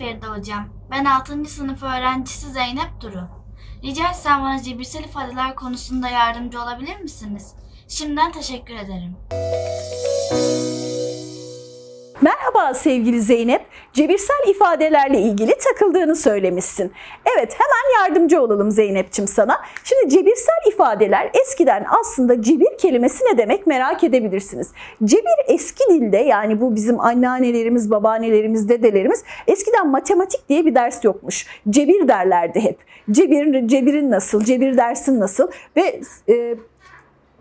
Feride Hocam. Ben 6. sınıf öğrencisi Zeynep Duru. Rica etsem bana cebirsel ifadeler konusunda yardımcı olabilir misiniz? Şimdiden teşekkür ederim. Merhaba sevgili Zeynep. Cebirsel ifadelerle ilgili takıldığını söylemişsin. Evet hemen yardımcı olalım Zeynep'ciğim sana. Şimdi cebirsel ifadeler eskiden aslında cebir kelimesi ne demek merak edebilirsiniz. Cebir eski dilde yani bu bizim anneannelerimiz, babaannelerimiz, dedelerimiz eskiden matematik diye bir ders yokmuş. Cebir derlerdi hep. Cebir, cebirin nasıl, cebir dersin nasıl ve e,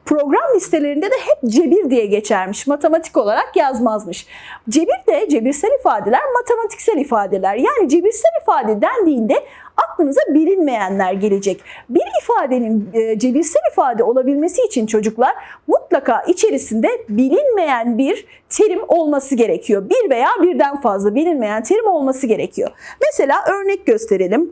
program listelerinde de hep cebir diye geçermiş. Matematik olarak yazmazmış. Cebir de cebirsel ifadeler matematiksel ifadeler. Yani cebirsel ifade dendiğinde aklınıza bilinmeyenler gelecek. Bir ifadenin e, cebirsel ifade olabilmesi için çocuklar mutlaka içerisinde bilinmeyen bir terim olması gerekiyor. Bir veya birden fazla bilinmeyen terim olması gerekiyor. Mesela örnek gösterelim.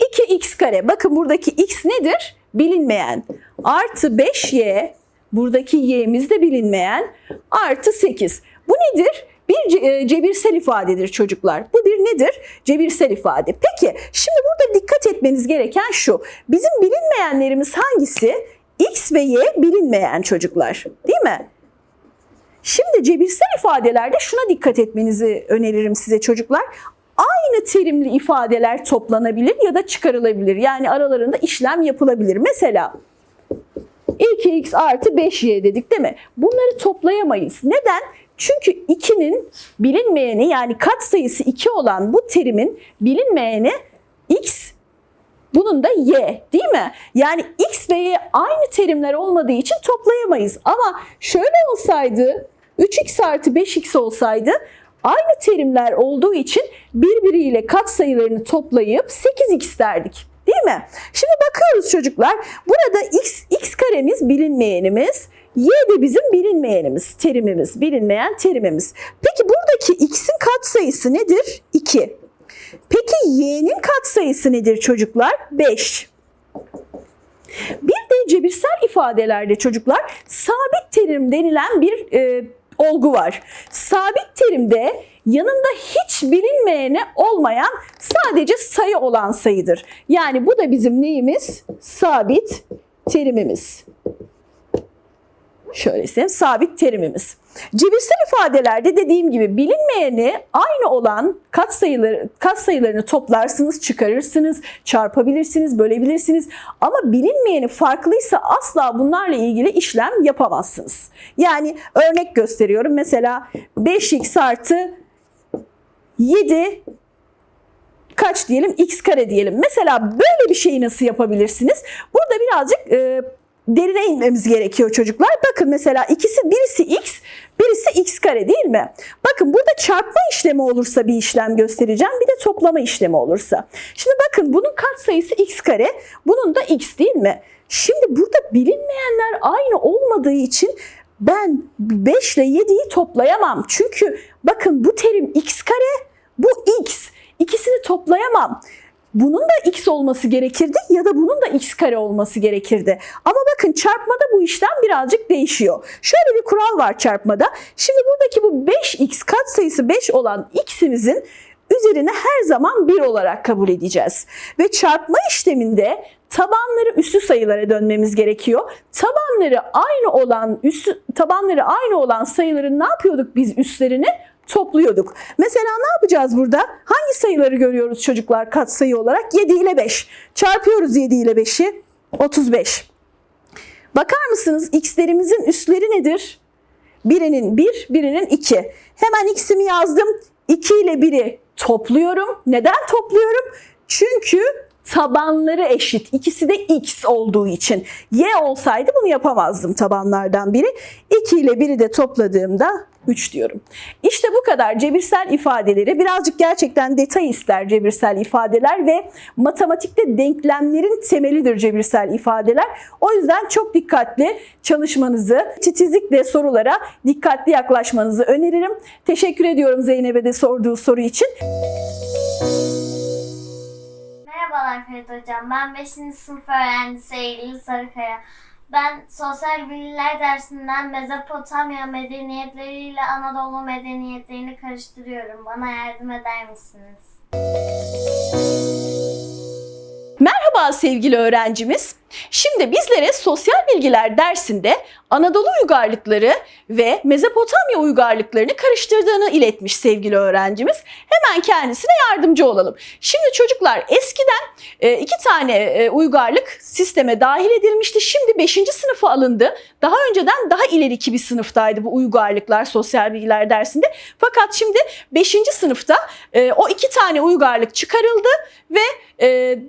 2x kare. Bakın buradaki x nedir? Bilinmeyen. Artı 5y. Buradaki y'miz de bilinmeyen. Artı 8. Bu nedir? Bir e, cebirsel ifadedir çocuklar. Bu bir nedir? Cebirsel ifade. Peki şimdi burada dikkat etmeniz gereken şu. Bizim bilinmeyenlerimiz hangisi? X ve Y bilinmeyen çocuklar. Değil mi? Şimdi cebirsel ifadelerde şuna dikkat etmenizi öneririm size çocuklar. Aynı terimli ifadeler toplanabilir ya da çıkarılabilir. Yani aralarında işlem yapılabilir. Mesela 2x artı 5y dedik değil mi? Bunları toplayamayız. Neden? Çünkü 2'nin bilinmeyeni yani katsayısı 2 olan bu terimin bilinmeyeni x bunun da y değil mi? Yani x ve y aynı terimler olmadığı için toplayamayız. Ama şöyle olsaydı 3x artı 5x olsaydı aynı terimler olduğu için birbiriyle katsayılarını toplayıp 8x derdik. Değil mi? Şimdi bakıyoruz çocuklar. Burada x, x karemiz bilinmeyenimiz. Y de bizim bilinmeyenimiz, terimimiz, bilinmeyen terimimiz. Peki buradaki x'in katsayısı nedir? 2. Peki y'nin katsayısı nedir çocuklar? 5. Bir de cebirsel ifadelerde çocuklar sabit terim denilen bir e, olgu var. Sabit terimde yanında hiç bilinmeyene olmayan sadece sayı olan sayıdır. Yani bu da bizim neyimiz? Sabit terimimiz. Şöyle sabit terimimiz. Cebirsel ifadelerde dediğim gibi bilinmeyeni aynı olan katsayıları, katsayılarını toplarsınız, çıkarırsınız, çarpabilirsiniz, bölebilirsiniz. Ama bilinmeyeni farklıysa asla bunlarla ilgili işlem yapamazsınız. Yani örnek gösteriyorum. Mesela 5x artı 7 kaç diyelim x kare diyelim. Mesela böyle bir şeyi nasıl yapabilirsiniz? Burada birazcık e, derine inmemiz gerekiyor çocuklar. Bakın mesela ikisi birisi x, birisi x kare değil mi? Bakın burada çarpma işlemi olursa bir işlem göstereceğim. Bir de toplama işlemi olursa. Şimdi bakın bunun katsayısı x kare, bunun da x değil mi? Şimdi burada bilinmeyenler aynı olmadığı için ben 5 ile 7'yi toplayamam. Çünkü bakın bu terim x kare, bu x. İkisini toplayamam. Bunun da x olması gerekirdi ya da bunun da x kare olması gerekirdi. Ama bakın çarpmada bu işlem birazcık değişiyor. Şöyle bir kural var çarpmada. Şimdi buradaki bu 5x katsayısı 5 olan x'imizin üzerine her zaman 1 olarak kabul edeceğiz. Ve çarpma işleminde tabanları üstü sayılara dönmemiz gerekiyor. Tabanları aynı olan üstü tabanları aynı olan sayıların ne yapıyorduk biz üstlerini? Topluyorduk. Mesela ne yapacağız burada? Hangi sayıları görüyoruz çocuklar katsayı olarak? 7 ile 5. Çarpıyoruz 7 ile 5'i. 35. Bakar mısınız x'lerimizin üstleri nedir? Birinin 1, birinin 2. Hemen x'imi yazdım. 2 ile 1'i topluyorum. Neden topluyorum? Çünkü tabanları eşit. İkisi de x olduğu için. Y olsaydı bunu yapamazdım tabanlardan biri. 2 ile 1'i de topladığımda 3 diyorum. İşte bu kadar cebirsel ifadeleri birazcık gerçekten detay ister cebirsel ifadeler ve matematikte denklemlerin temelidir cebirsel ifadeler. O yüzden çok dikkatli çalışmanızı, titizlikle sorulara dikkatli yaklaşmanızı öneririm. Teşekkür ediyorum Zeynep'e de sorduğu soru için. Merhabalar Ferit Hocam. Ben 5. sınıf öğrencisi Eylül Sarıkaya. Ben sosyal bilgiler dersinden Mezopotamya medeniyetleriyle Anadolu medeniyetlerini karıştırıyorum. Bana yardım eder misiniz? Merhaba sevgili öğrencimiz. Şimdi bizlere sosyal bilgiler dersinde Anadolu uygarlıkları ve Mezopotamya uygarlıklarını karıştırdığını iletmiş sevgili öğrencimiz. Hemen kendisine yardımcı olalım. Şimdi çocuklar eskiden e, iki tane e, uygarlık sisteme dahil edilmişti. Şimdi 5. sınıfa alındı. Daha önceden daha ileriki bir sınıftaydı bu uygarlıklar sosyal bilgiler dersinde. Fakat şimdi 5. sınıfta e, o iki tane uygarlık çıkarıldı ve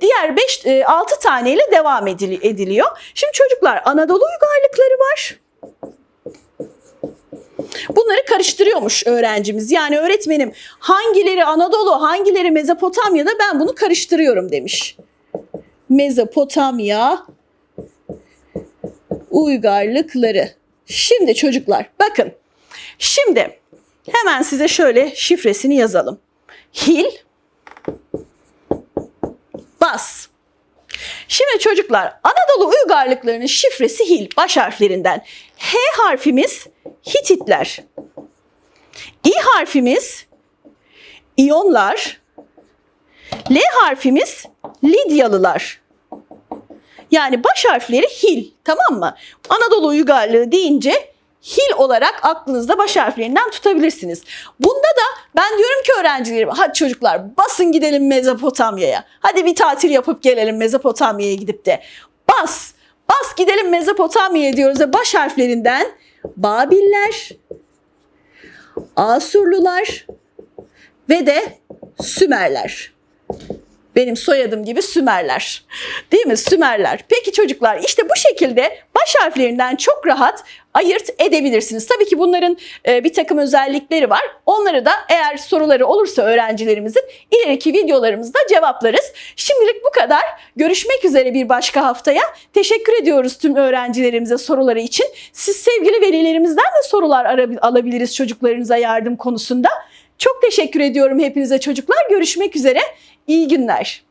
diğer 5 6 taneyle devam edili- ediliyor. Şimdi çocuklar Anadolu uygarlıkları var. Bunları karıştırıyormuş öğrencimiz. Yani öğretmenim hangileri Anadolu, hangileri Mezopotamya'da ben bunu karıştırıyorum demiş. Mezopotamya uygarlıkları. Şimdi çocuklar bakın. Şimdi hemen size şöyle şifresini yazalım. Hil Bas. Şimdi çocuklar Anadolu uygarlıklarının şifresi Hil baş harflerinden. H harfimiz Hititler. İ harfimiz İyonlar. L harfimiz Lidyalılar. Yani baş harfleri Hil tamam mı? Anadolu uygarlığı deyince Hil olarak aklınızda baş harflerinden tutabilirsiniz. Bunda da ben diyorum ki öğrencilerim hadi çocuklar basın gidelim Mezopotamya'ya. Hadi bir tatil yapıp gelelim Mezopotamya'ya gidip de. Bas, bas gidelim Mezopotamya'ya diyoruz ve baş harflerinden Babiller, Asurlular ve de Sümerler. Benim soyadım gibi Sümerler. Değil mi? Sümerler. Peki çocuklar işte bu şekilde baş harflerinden çok rahat ayırt edebilirsiniz. Tabii ki bunların e, bir takım özellikleri var. Onları da eğer soruları olursa öğrencilerimizin ileriki videolarımızda cevaplarız. Şimdilik bu kadar. Görüşmek üzere bir başka haftaya. Teşekkür ediyoruz tüm öğrencilerimize soruları için. Siz sevgili velilerimizden de sorular alabiliriz çocuklarınıza yardım konusunda. Çok teşekkür ediyorum hepinize çocuklar. Görüşmek üzere. İyi günler.